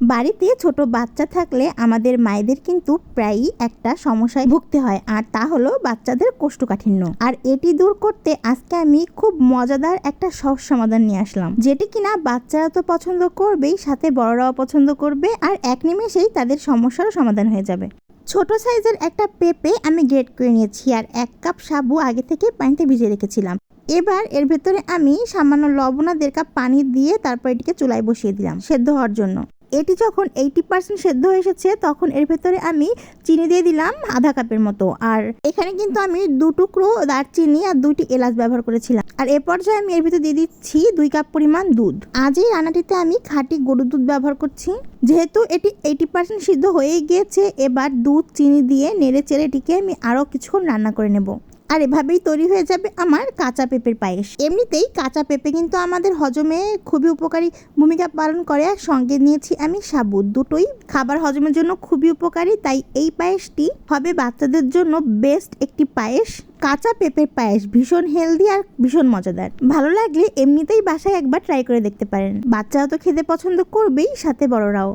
বাড়িতে ছোট বাচ্চা থাকলে আমাদের মায়েদের কিন্তু প্রায়ই একটা সমস্যায় ভুগতে হয়, আর তা হলো বাচ্চাদের কোষ্ঠকাঠিন্য। আর এটি দূর করতে আজকে আমি খুব মজাদার একটা সহজ সমাধান নিয়ে আসলাম, যেটি কিনা বাচ্চারা তো পছন্দ করবেই, সাথে বড়রাও পছন্দ করবে, আর এক নিমেষেই তাদের সমস্যারও সমাধান হয়ে যাবে। ছোট সাইজের একটা পেঁপে আমি গ্রেট করে নিয়েছি, আর এক কাপ সাবু আগে থেকে পানিতে ভিজিয়ে রেখেছিলাম। এবার এর ভেতরে আমি সামান্য লবণ দেড় কাপ পানি দিয়ে তারপর এটিকে চুলায় বসিয়ে দিলাম, সেদ্ধ হওয়ার জন্য। এটি যখন এইটি পার্সেন্ট সেদ্ধ হয়ে এসেছে, তখন এর ভেতরে আমি চিনি দিয়ে দিলাম আধা কাপের মতো। আর এখানে কিন্তু আমি দু টুকরো দারচিনি আর দুইটি এলাচ ব্যবহার করেছিলাম। আর এ পর্যায়ে আমি এর ভিতরে দিয়ে দিচ্ছি দুই কাপ পরিমাণ দুধ। আজ এই রান্নাটিতে আমি খাঁটি গরুর দুধ ব্যবহার করছি। যেহেতু এটি এইটি পার্সেন্ট সিদ্ধ হয়ে গিয়েছে, এবার দুধ, চিনি দিয়ে নেড়ে চেড়ে এটিকে আমি আরও কিছুক্ষণ রান্না করে নেব। আর এভাবেই তৈরি হয়ে যাবে আমার কাঁচা পেঁপের পায়েস। এমনিতেই কাঁচা পেঁপে কিন্তু আমাদের হজমে খুবই উপকারী ভূমিকা পালন করে। আর সঙ্গে নিয়েছি আমি সাবুত দুটোই খাবার হজমের জন্য খুবই উপকারী, তাই এই পায়েসটি হবে বাচ্চাদের জন্য বেস্ট একটি পায়েস। কাঁচা পেঁপের পায়েস ভীষণ হেলদি আর ভীষণ মজাদার। ভালো লাগলে এমনিতেই বাসায় একবার ট্রাই করে দেখতে পারেন। বাচ্চারা তো খেতে পছন্দ করবেই, সাথে বড়রাও।